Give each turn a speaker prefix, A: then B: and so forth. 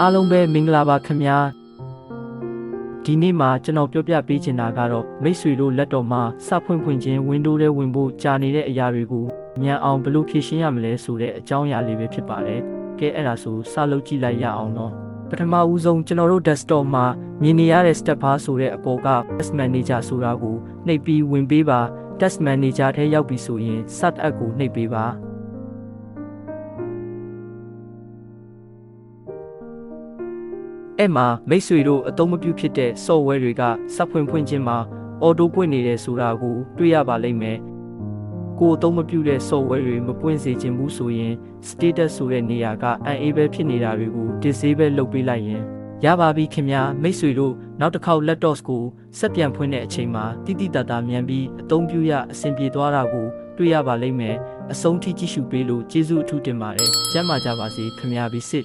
A: အားလုံးပဲမင်္ဂလာပါခင်ဗျာဒီနေ့မှာကျွန်တော်ပြောပြပေးချင်တာကတော့မိတ်ဆွေတို့လက်တော်မှာစဖွင့်ဖွင့်ချင်း Windows ထဲဝင်ဖို့ကြာနေတဲ့အရာတွေကိုမြန်အောင်ဘယ်လိုဖြည့်ရှင်းရမလဲဆိုတဲ့အကြောင်းအရာလေးပဲဖြစ်ပါတယ်ကဲအဲ့ဒါဆိုစလုပ်ကြည့်လိုက်ရအောင်နော်ပထမဦးဆုံးကျွန်တော်တို့ desktop မှာမြင်နေရတဲ့ step bar ဆိုတဲ့အပေါ်က Task Manager ဆိုတာကိုနှိပ်ပြီးဝင်ပေးပါ Task Manager ထဲရောက်ပြီဆိုရင် Start App ကိုနှိပ်ပေးပါ အဲ့မှာမိတ်ဆွေတို့အသုံးမပြုဖြစ်တဲ့ software တွေကစပ်ဖွင့်ဖွင့်ချင်းမှာ auto ပွင့်နေတယ်ဆိုတာကိုတွေ့ရပါလိမ့်မယ်။ကိုယ်အသုံးမပြုတဲ့ software တွေမပွင့်စေချင်ဘူးဆိုရင် status ဆိုတဲ့နေရာက unable ဖြစ်နေတာတွေကို disable လုပ်ပေးလိုက်ရင်ရပါပြီခင်ဗျာမိတ်ဆွေတို့နောက်တစ်ခေါက် laptop ကိုဆက်ပြန်ဖွင့်တဲ့အချိန်မှာတိတိတတ်တာမြန်ပြီးအသုံးပြုရအဆင်ပြေသွားတာကိုတွေ့ရပါလိမ့်မယ်။အဆုံးထိကြည့်ရှုပေးလို့ကျေးဇူးအထူးတင်ပါတယ်။ကျမ်းမာကြပါစေခင်ဗျာဘီစစ်